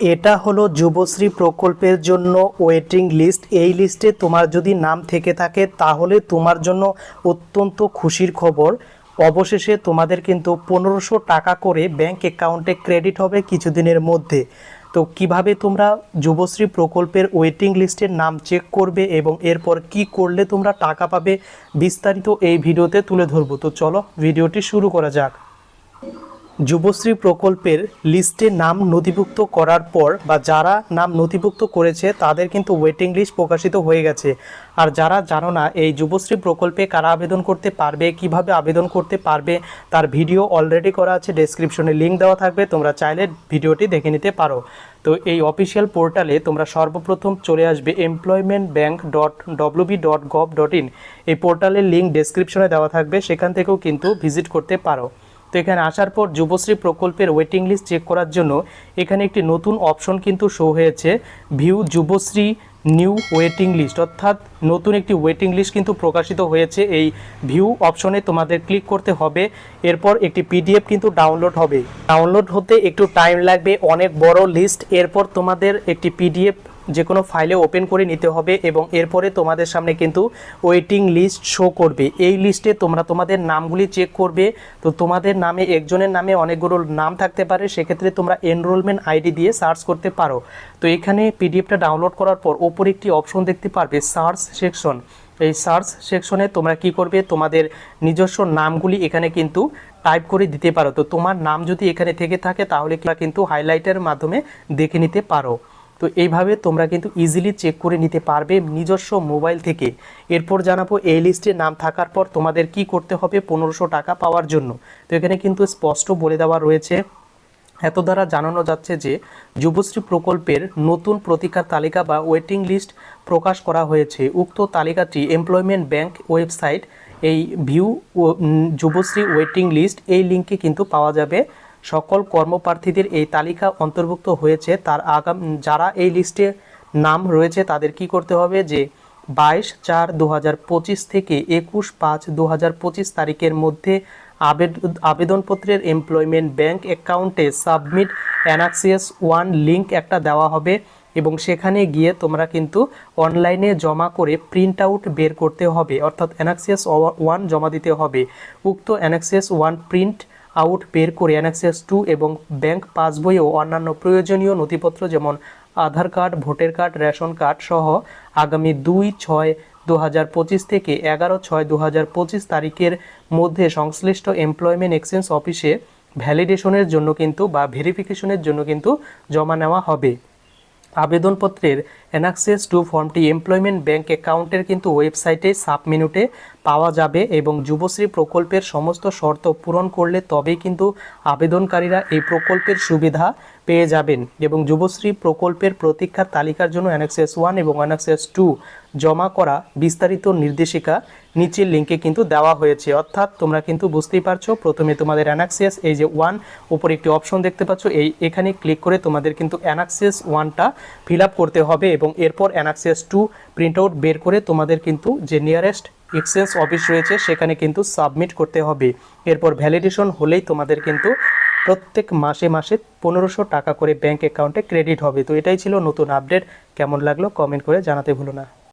এটা হলো যুবশ্রী প্রকল্পের জন্য ওয়েটিং লিস্ট এই লিস্টে তোমার যদি নাম থেকে থাকে, তাহলে তোমার জন্য অত্যন্ত খুশির খবর। অবশেষে তোমাদের কিন্তু পনেরোশো টাকা করে ব্যাংক অ্যাকাউন্টে ক্রেডিট হবে কিছুদিনের মধ্যে। তো কীভাবে তোমরা যুবশ্রী প্রকল্পের ওয়েটিং লিস্টের নাম চেক করবে এবং এরপর কি করলে তোমরা টাকা পাবে, বিস্তারিত এই ভিডিওতে তুলে ধরবো। তো চলো, ভিডিওটি শুরু করা যাক। যুবশ্রী প্রকল্পের লিস্টে নাম নথিভুক্ত করার পর বা যারা নাম নথিভুক্ত করেছে তাদের কিন্তু ওয়েটিং লিস্ট প্রকাশিত হয়ে গেছে। আর যারা জানো না, এই যুবশ্রী প্রকল্পে কারা আবেদন করতে পারবে, কীভাবে আবেদন করতে পারবে, তার ভিডিও অলরেডি করা আছে ডেসক্রিপশনে লিঙ্ক দেওয়া থাকবে, তোমরা চাইলে ভিডিওটি দেখে নিতে পারো। তো এই অফিসিয়াল পোর্টালে তোমরা সর্বপ্রথম চলে আসবে employment bank dot WB dot gov dot in এই পোর্টালের লিঙ্ক ডেসক্রিপশনে দেওয়া থাকবে, সেখান থেকেও কিন্তু ভিজিট করতে পারো। তো এখানে আসার পর যুবশ্রী প্রকল্পের ওয়েটিং লিস্ট চেক করার জন্য এখানে একটি নতুন অপশন কিন্তু শো হয়েছে। View Yuvashree new waiting list অর্থাৎ নতুন একটি ওয়েটিং লিস্ট কিন্তু প্রকাশিত হয়েছে। এই ভিউ অপশনে তোমাদের ক্লিক করতে হবে। এরপর একটি পিডিএফ কিন্তু ডাউনলোড হবে। ডাউনলোড হতে একটু টাইম লাগবে, অনেক বড় লিস্ট এরপর তোমাদের একটি পিডিএফ যে কোনো ফাইলে ওপেন করে নিতে হবে এবং এরপরে তোমাদের সামনে কিন্তু ওয়েটিং লিস্ট শো করবে। এই লিস্টে তোমরা তোমাদের নামগুলি চেক করবে। তো তোমাদের নামে, একজনের নামে অনেকগুলো নাম থাকতে পারে, সেক্ষেত্রে তোমরা এনরোলমেন্ট আইডি দিয়ে সার্চ করতে পারো। তো এখানে পিডিএফটা ডাউনলোড করার পর ওপরে একটি অপশন দেখতে পারবে সার্চ সেকশন এই সার্চ সেকশনে তোমরা কি করবে, তোমাদের নিজস্ব নামগুলি এখানে কিন্তু টাইপ করে দিতে পারো। তো তোমার নাম যদি এখানে থেকে থাকে, তাহলে কিন্তু হাইলাইটের মাধ্যমে দেখে নিতে পারো। তো এইভাবে তোমরা কিন্তু ইজিলি চেক করে নিতে পারবে নিজস্ব মোবাইল থেকে। এরপর জানাব এই লিস্টে নাম থাকার পর তোমাদের কি করতে হবে পনেরোশো টাকা পাওয়ার জন্য। তো এখানে কিন্তু স্পষ্ট বলে দেওয়া রয়েছে, এত দ্বারা জানানো যাচ্ছে যে যুবশ্রী প্রকল্পের নতুন প্রতিকার তালিকা বা ওয়েটিং লিস্ট প্রকাশ করা হয়েছে। উক্ত তালিকাটি এমপ্লয়মেন্ট ব্যাংক ওয়েবসাইট এই ভিউ যুবশ্রী ওয়েটিং লিস্ট এই লিঙ্কে কিন্তু পাওয়া যাবে। সকল কর্মপ্রার্থীদের এই তালিকা অন্তর্ভুক্ত হয়েছে। তার আগাম, যারা এই লিস্টে নাম রয়েছে, তাদের কি করতে হবে যে, বাইশ চার দু থেকে একুশ পাঁচ দু তারিখের মধ্যে আবেদন আবেদনপত্রের এমপ্লয়মেন্ট ব্যাংক অ্যাকাউন্টে সাবমিট অ্যানাক্সিয়াস ওয়ান লিঙ্ক একটা দেওয়া হবে এবং সেখানে গিয়ে তোমরা কিন্তু অনলাইনে জমা করে প্রিন্ট আউট বের করতে হবে। অর্থাৎ অ্যানাক্সিয়াস ওয়ান জমা দিতে হবে। উক্ত অ্যানাক্সিয়াস ওয়ান প্রিন্ট আউট বের করে অ্যানাক্সিয়াস টু এবং ব্যাংক পাসবই ও অন্যান্য প্রয়োজনীয় নথিপত্র যেমন Aadhaar card, voter card, ration card সহ আগামী দুই ছয় দু হাজার পঁচিশ থেকে এগারো ছয় দু হাজার পঁচিশ তারিখের মধ্যে সংশ্লিষ্ট এমপ্লয়মেন্ট এক্সচেঞ্জ অফিসে ভ্যালিডেশনের জন্য কিন্তু বা ভেরিফিকেশনের জন্য কিন্তু জমা নেওয়া হবে। আবেদনপত্রের অ্যানাক্সেস টু ফর্মটি এমপ্লয়মেন্ট ব্যাংক অ্যাকাউন্টের কিন্তু ওয়েবসাইটে সাব মেনুতে পাওয়া যাবে এবং যুবশ্রী প্রকল্পের সমস্ত শর্ত পূরণ করলে তবেই কিন্তু আবেদনকারীরা এই প্রকল্পের সুবিধা পেয়ে যাবেন এবং যুবশ্রী প্রকল্পের প্রতীক্ষার তালিকার জন্য অ্যানাক্সেস ওয়ান এবং অ্যানাক্সেস টু জমা করা বিস্তারিত নির্দেশিকা নিচের লিঙ্কে কিন্তু দেওয়া হয়েছে। অর্থাৎ তোমরা কিন্তু বুঝতেই পারছ, প্রথমে তোমাদের অ্যানাক্সিয়াস এই যে ওয়ান, উপরে একটি অপশন দেখতে পাচ্ছ। এই, এখানে ক্লিক করে তোমাদের কিন্তু অ্যানাক্সিয়াস ওয়ানটা ফিল করতে হবে এবং এরপর অ্যানাক্সিয়াস টু প্রিন্ট আউট বের করে তোমাদের কিন্তু যে নিয়ারেস্ট এক্সচেঞ্জ অফিস রয়েছে, সেখানে কিন্তু সাবমিট করতে হবে। এরপর ভ্যালিডেশন হলেই তোমাদের কিন্তু প্রত্যেক মাসে মাসে পনেরোশো টাকা করে ব্যাঙ্ক অ্যাকাউন্টে ক্রেডিট হবে। তো এটাই ছিল নতুন আপডেট কেমন লাগল কমেন্ট করে জানাতে ভুলো না।